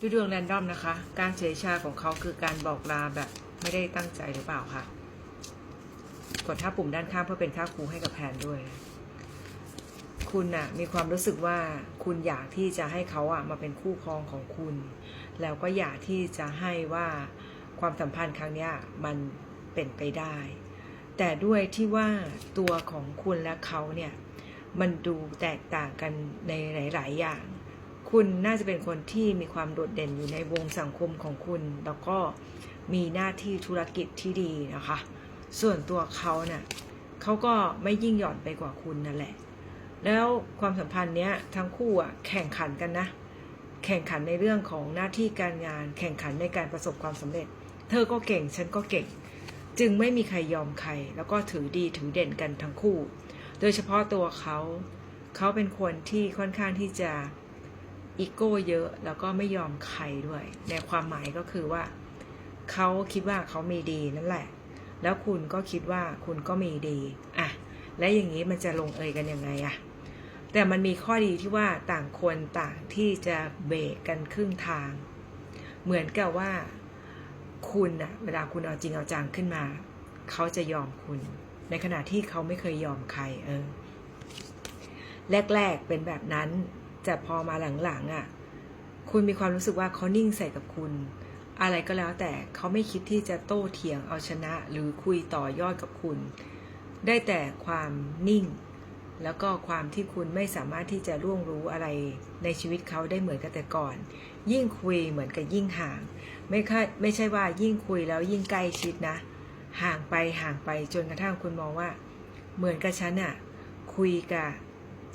ดูดวงแรนดอมนะคะ การเฉยชาของเขาคือการบอกลาแบบไม่ได้ตั้งใจหรือเปล่าคะกดท่าปุ่มด้านข้างเพื่อเป็นค่าครูให้กับแพนด้วย คุณน่ะมีความรู้สึกว่าคุณอยากที่จะให้เขาอะมาเป็นคู่ครองของคุณ แล้วก็อยากที่จะให้ว่าความสัมพันธ์ครั้งนี้มันเป็นไปได้ แต่ด้วยที่ว่าตัวของคุณและเขาเนี่ยมันดูแตกต่างกันในหลาย ๆ อย่าง คุณน่าจะเป็นคนที่มีความโดดเด่นอยู่ในวงสังคมของคุณ แล้วก็มีหน้าที่ธุรกิจที่ดีนะคะ ส่วนตัวเขาเนะ่ะเขาก็ไม่ยิ่งหย่อนไปกว่าคุณนั่นแหละ แล้วความสัมพันธ์เนี้ยทั้งคู่อะแข่งขันกันนะ แข่งขันในเรื่องของหน้าที่การงาน แข่งขันในการประสบความสำเร็จ เธอก็เก่ง ฉันก็เก่ง จึงไม่มีใครยอมใคร แล้วก็ถือดีถือเด่นกันทั้งคู่ โดยเฉพาะตัวเขา เขาเป็นคนที่ค่อนข้างที่จะ อีโก้เยอะแล้วก็ไม่ยอมใครด้วย ในความหมายก็คือว่า เขาคิดว่าเขามีดีนั่นแหละ แล้วคุณก็คิดว่าคุณก็มีดีอะและอย่างนี้มันจะลงเอยกันยังไงอะแต่มันมีข้อดีที่ว่าต่างคนต่างที่จะเบรกกันครึ่งทาง เหมือนกับว่าคุณอะเวลาคุณเอาจริงเอาจังขึ้นมา เขาจะยอมคุณ ในขณะที่เขาไม่เคยยอมใครเออแรก ๆ เป็นแบบนั้น แต่พอมาหลังๆอะ คุณมีความรู้สึกว่าเขานิ่งใส่กับคุณ อะไรก็แล้วแต่เขาไม่คิดที่จะโต้เถียงเอาชนะ หรือคุยต่อยอดกับคุณ ได้แต่ความนิ่ง แล้วก็ความที่คุณไม่สามารถที่จะร่วงรู้อะไรในชีวิตเขาได้เหมือนกับแต่ก่อน ยิ่งคุยเหมือนกับยิ่งห่าง ไม่ค่ไม่ใช่ว่ายิ่งคุยแล้วยิ่งใกล้ชิดนะ ห่างไปห่างไปจนกระทั่งคุณมองว่า เหมือนกับฉันอะคุยกับ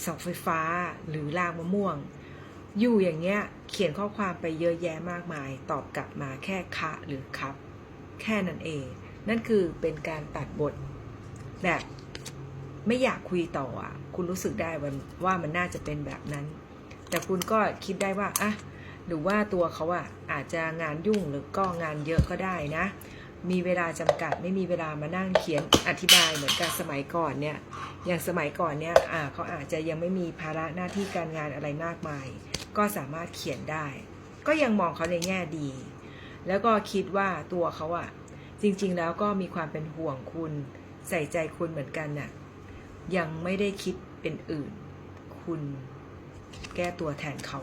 เสาไฟฟ้าหรือรางมะม่วง อยู่อย่างเงี้ยเขียนข้อความไปเยอะแยะมากมาย ตอบกลับมาแค่คะหรือครับ แค่นั้นเอง นั่นคือเป็นการตัดบทแบบไม่อยากคุยต่ออะคุณรู้สึกได้ว่าว่ามันน่าจะเป็นแบบนั้น แต่คุณก็คิดได้ว่าอะหรือว่าตัวเขาอะอาจจะงานยุ่งหรือก็งานเยอะก็ได้นะ มีเวลาจำกัด ไม่มีเวลามานั่งเขียนอธิบายเหมือนกับสมัยก่อนเนี่ย อย่างสมัยก่อนเนี่ยเขาอาจจะยังไม่มีภาระหน้าที่การงานอะไรมากมาย ก็สามารถเขียนได้ ก็ยังมองเขาในแง่ดี แล้วก็คิดว่าตัวเขาอะจริง ๆ แล้วก็มีความเป็นห่วงคุณ ใส่ใจคุณเหมือนกันน่ะ ยังไม่ได้คิดเป็นอื่น คุณแก้ตัวแทนเขา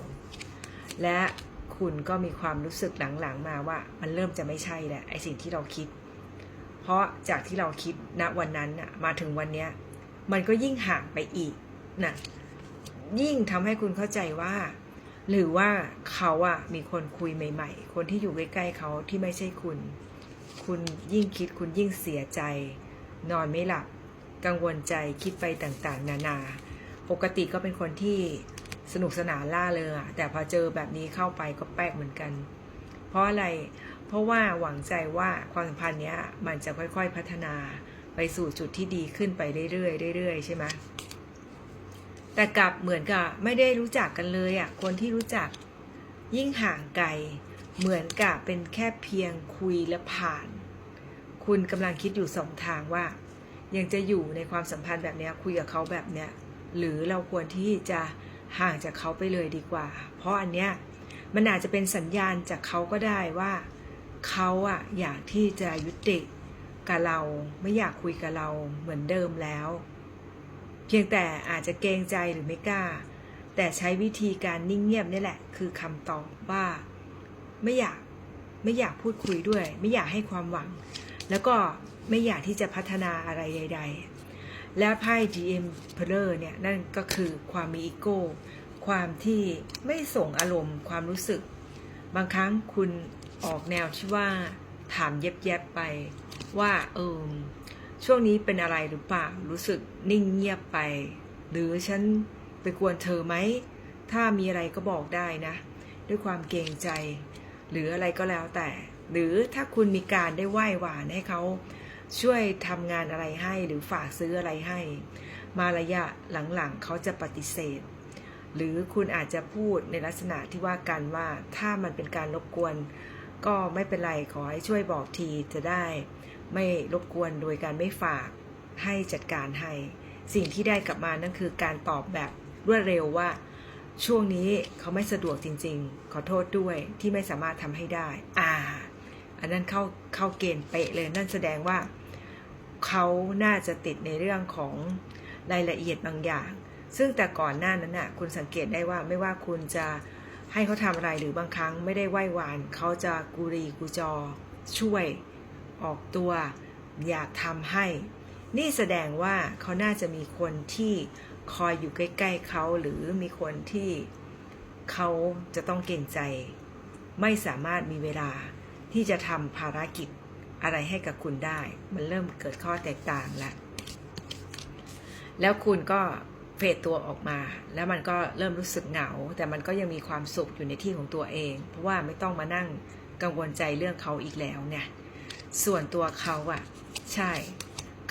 และ คุณก็มีความรู้สึกหลังๆมาว่ามันเริ่มจะไม่ใช่แหละไอสิ่งที่เราคิด เพราะจากที่เราคิดณวันนั้นน่ะมาถึงวันเนี้ยมันก็ยิ่งห่างไปอีกนะยิ่งทำให้คุณเข้าใจว่า หรือว่าเขาอะมีคนคุยใหม่ ๆ คนที่อยู่ใกล้ๆเขาที่ไม่ใช่คุณ คุณยิ่งคิดคุณยิ่งเสียใจ นอนไม่หลับ กังวลใจคิดไปต่างๆ นานา ปกติก็เป็นคนที่ สนุกสนานล่าเริงอะแต่พอเจอแบบนี้เข้าไปก็แปลกเหมือนกัน เพราะอะไร เพราะว่าหวังใจว่าความสัมพันธ์เนี้ยมันจะค่อยๆพัฒนาไปสู่จุดที่ดีขึ้นไปเรื่อยๆเรื่อยๆใช่ไหมแต่กลับเหมือนกับไม่ได้รู้จักกันเลยอะคนที่รู้จักยิ่งห่างไกลเหมือนกับเป็นแค่เพียงคุยและผ่าน คุณกำลังคิดอยู่สองทางว่า ยังจะอยู่ในความสัมพันธ์แบบเนี้ยคุยกับเขาแบบเนี้ยหรือเราควรที่จะ ห่างจากเขาไปเลยดีกว่า เพราะอันเนี้ยมันอาจจะเป็นสัญญาณจากเขาก็ได้ว่าเขาอะอยากที่จะยุติกับเราไม่อยากคุยกับเราเหมือนเดิมแล้ว เพียงแต่อาจจะเกรงใจหรือไม่กล้า แต่ใช้วิธีการนิ่งเงียบนี่แหละ คือคำตอบว่า ไม่อยากไม่อยากพูดคุยด้วย ไม่อยากให้ความหวัง แล้วก็ไม่อยากที่จะพัฒนาอะไรใด ๆ และไพ่ GM p e r เนี่ยนั่นก็คือความมีอีโก้ ความที่ไม่ส่งอารมณ์ความรู้สึก บางครั้งคุณออกแนวที่ว่าถามเย็บๆไปว่าเออช่วงนี้เป็นอะไรหรือเปล่ารู้สึกนิ่งเงียบไป หรือฉันไปกวนเธอไหม ถ้ามีอะไรก็บอกได้นะ ด้วยความเกรงใจ หรืออะไรก็แล้วแต่ หรือถ้าคุณมีการได้ไหว้หวานให้เขา ช่วยทำงานอะไรให้หรือฝากซื้ออะไรให้ มาระยะหลังๆเขาจะปฏิเสธ หรือคุณอาจจะพูดในลักษณะที่ว่ากันว่าถ้ามันเป็นการรบกวน ก็ไม่เป็นไรขอให้ช่วยบอกทีจะได้ ไม่รบกวนโดยการไม่ฝากให้จัดการให้ สิ่งที่ได้กลับมานั่นคือการตอบแบบรวดเร็วว่า ช่วงนี้เขาไม่สะดวกจริง ๆ ขอโทษด้วยที่ไม่สามารถทำให้ได้ อ่า อันนั้นเข้าเข้าเกณฑ์เป๊ะเลยนั่นแสดงว่า เขาน่าจะติดในเรื่องของรายละเอียดบางอย่าง ซึ่งแต่ก่อนหน้านั้นน่ะคุณสังเกตได้ว่าไม่ว่าคุณจะให้เขาทำอะไรหรือบางครั้งไม่ได้ไหว้วาน เขาจะกุรีกุจอ ช่วย ออกตัว อยากทำให้ นี่แสดงว่าเขาน่าจะมีคนที่คอยอยู่ใกล้ ๆเขาหรือมีคนที่เขาจะต้องเกรงใจ ไม่สามารถมีเวลาที่จะทำภารกิจ อะไรให้กับคุณได้ มันเริ่มเกิดข้อแตกต่างแล้วแล้วคุณก็เฟดตัวออกมา แล้วมันก็เริ่มรู้สึกเหงา แต่มันก็ยังมีความสุขอยู่ในที่ของตัวเอง เพราะว่าไม่ต้องมานั่งกังวลใจเรื่องเขาอีกแล้วเนี่ยส่วนตัวเขาอะใช่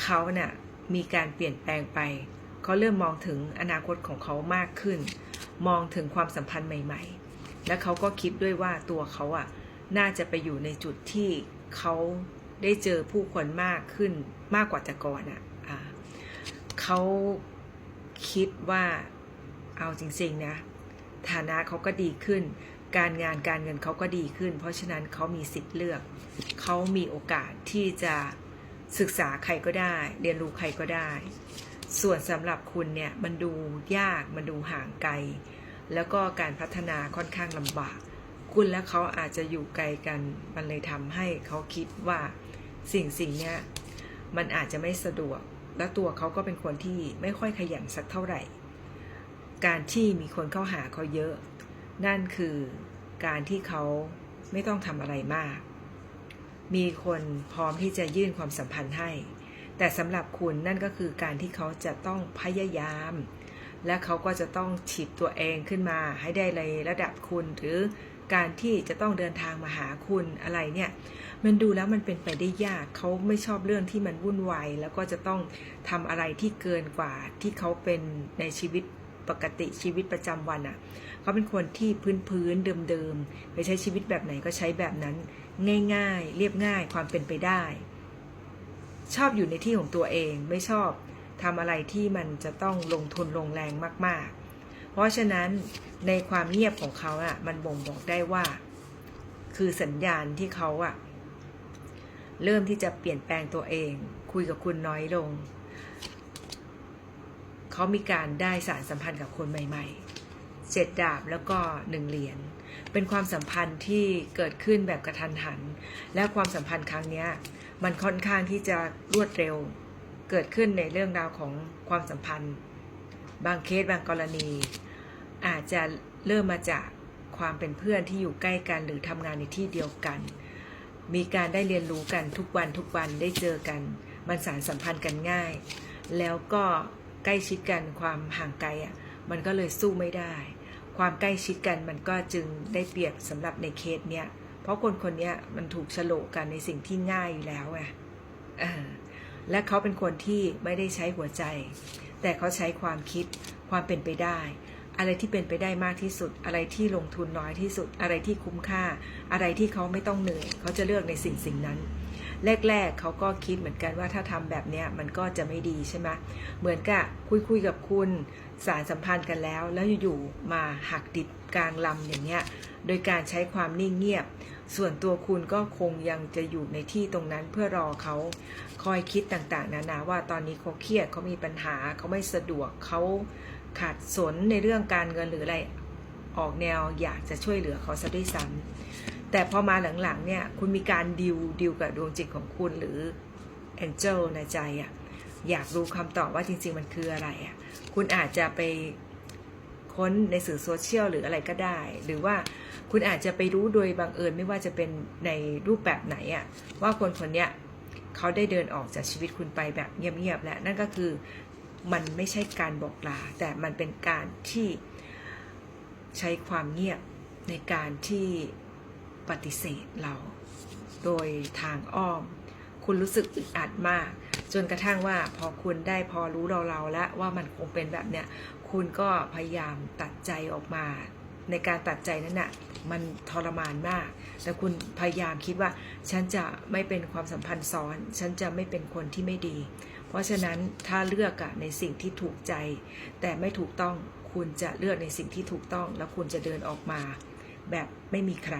เขาเน่ะมีการเปลี่ยนแปลงไปเขาเริ่มมองถึงอนาคตของเขามากขึ้น มองถึงความสัมพันธ์ใหม่ ๆ และเขาก็คิดด้วยว่าตัวเขาอะน่าจะไปอยู่ในจุดที่เขา ได้เจอผู้คนมากขึ้นมากกว่าแต่ก่อนอะอ่าเขาคิดว่าเอาจริงๆนะฐานะเขาก็ดีขึ้น การงานการเงินเขาก็ดีขึ้น เพราะฉะนั้นเขามีสิทธิ์เลือก เขามีโอกาสที่จะศึกษาใครก็ได้ เรียนรู้ใครก็ได้ ส่วนสำหรับคุณเนี่ยมันดูยากมันดูห่างไกล แล้วก็การพัฒนาค่อนข้างลำบาก คุณและเขาอาจจะอยู่ไกลกันมันเลยทำให้เขาคิดว่า สิ่งสิ่งเนี้ยมันอาจจะไม่สะดวก และตัวเขาก็เป็นคนที่ไม่ค่อยขยันสักเท่าไหร่ การที่มีคนเข้าหาเขาเยอะ นั่นคือการที่เขาไม่ต้องทำอะไรมาก มีคนพร้อมที่จะยื่นความสัมพันธ์ให้ แต่สำหรับคุณนั่นก็คือการที่เขาจะต้องพยายาม และเขาก็จะต้องฉีดตัวเองขึ้นมาให้ได้ในระดับคุณหรือการที่จะต้องเดินทางมาหาคุณอะไรเนี่ย มันดูแล้วมันเป็นไปได้ยากเขาไม่ชอบเรื่องที่มันวุ่นวายแล้วก็จะต้องทำอะไรที่เกินกว่าที่เขาเป็นในชีวิตปกติชีวิตประจำวันอะ่ะเขาเป็นคนที่พื้นพื้นเดิมๆไปใช้ชีวิตแบบไหนก็ใช้แบบนั้นง่าย ๆ เรียบง่ายความเป็นไปได้ ชอบอยู่ในที่ของตัวเองไม่ชอบทำอะไรที่มันจะต้องลงทุนลงแรงมาก ๆ เพราะฉะนั้นในความเงียบของเขาอะ่ะมันบ่งบอกได้ว่า คือสัญญาณที่เขาอะ่ะ เริ่มที่จะเปลี่ยนแปลงตัวเอง คุยกับคุณน้อยลง เขามีการได้สารสัมพันธ์กับคนใหม่ๆเจ็ดดาบแล้วก็หนึ่งเหรียญเป็นความสัมพันธ์ที่เกิดขึ้นแบบกระทันหัน และความสัมพันธ์ครั้งนี้มันค่อนข้างที่จะรวดเร็ว เกิดขึ้นในเรื่องราวของความสัมพันธ์ บางเคสบางกรณี อาจจะเริ่มมาจากความเป็นเพื่อนที่อยู่ใกล้กันหรือทำงานในที่เดียวกัน มีการได้เรียนรู้กันทุกวันทุกวันได้เจอกัน มันสารสัมพันธ์กันง่าย แล้วก็ใกล้ชิดกันความห่างไกลอะมันก็เลยสู้ไม่ได้ ความใกล้ชิดกันมันก็จึงได้เปรียบสำหรับในเคสเนี้ยเพราะคนคนนี้มันถูกฉลกกันในสิ่งที่ง่ายอยู่แล้วไงเออและเขาเป็นคนที่ไม่ได้ใช้หัวใจ แต่เขาใช้ความคิดความเป็นไปได้ อะไรที่เป็นไปได้มากที่สุด อะไรที่ลงทุนน้อยที่สุด อะไรที่คุ้มค่า อะไรที่เขาไม่ต้องเหนื่อย เขาจะเลือกในสิ่งสิ่งนั้น แรกๆเขาก็คิดเหมือนกันว่าถ้าทำแบบเนี้ยมันก็จะไม่ดีใช่ไหมเหมือนกับคุยคุยๆกับคุณสารสัมพันธ์กันแล้ว แล้วอยู่ๆมาหักดิบกลางลำอย่างเงี้ย โดยการใช้ความนิ่งเงียบ ส่วนตัวคุณก็คงยังจะอยู่ในที่ตรงนั้นเพื่อรอเขาคอยคิดต่างๆนานาว่าตอนนี้เขาเครียดเขามีปัญหาเขาไม่สะดวกเขา ขาดสนในเรื่องการเงินหรืออะไรออกแนวอยากจะช่วยเหลือเขาซะด้วยซ้ำแต่พอมาหลังๆเนี่ยคุณมีการดิวดิวกับดวงจิตของคุณหรือแองเจิลในใจอะอยากรู้คำตอบว่าจริง ๆ มันคืออะไรอะคุณอาจจะไปค้นในสื่อโซเชียลหรืออะไรก็ได้ หรือว่าคุณอาจจะไปรู้โดยบังเอิญไม่ว่าจะเป็นในรูปแบบไหนอะว่าคนคนเนี้ยเขาได้เดินออกจากชีวิตคุณไปแบบเงียบๆและนั่นก็คือ มันไม่ใช่การบอกลา แต่มันเป็นการที่ใช้ความเงียบในการที่ปฏิเสธเรา โดยทางอ้อม คุณรู้สึกอึดอัดมาก จนกระทั่งว่าพอคุณได้พอรู้เราเราๆแล้วว่ามันคงเป็นแบบเนี้ยคุณก็พยายามตัดใจออกมา ในการตัดใจนั้นน่ะมันทรมานมาก แต่คุณพยายามคิดว่า ฉันจะไม่เป็นความสัมพันธ์ซ้อน ฉันจะไม่เป็นคนที่ไม่ดี เพราะฉะนั้นถ้าเลือกอะในสิ่งที่ถูกใจ แต่ไม่ถูกต้องคคุณจะเลือกในสิ่งที่ถูกต้อง แล้วคุณจะเดินออกมา แบบไม่มีใคร